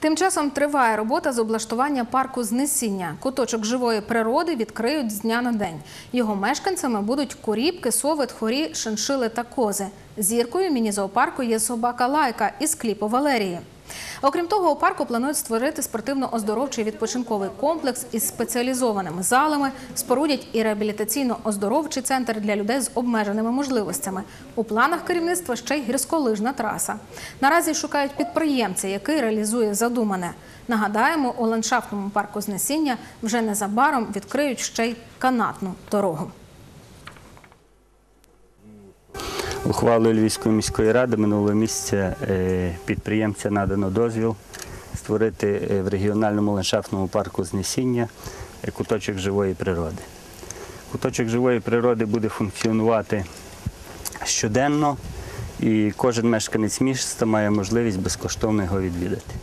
Тим часом триває робота з облаштування парку знесіння. Куточок живої природи відкриють з дня на день. Його мешканцями будуть куріпки, сови, тхорі, шиншили та кози. Зіркою міні-зоопарку є собака Лайка із кліпу Валерії. Окрім того, у парку планують створити спортивно-оздоровчий відпочинковий комплекс із спеціалізованими залами, спорудять і реабілітаційно-оздоровчий центр для людей з обмеженими можливостями. У планах керівництва ще й гірськолижна траса. Наразі шукають підприємця, який реалізує задумане. Нагадаємо, у ландшафтному парку знесіння вже незабаром відкриють ще й канатну дорогу. Ухвалою Львівської міської ради минулого місяця е, підприємця надано дозвіл створити е, в регіональному ландшафтному парку Знесіння е, куточок живої природи. Куточок живої природи буде функціонувати щоденно, і кожен мешканець міста має можливість безкоштовно його відвідати.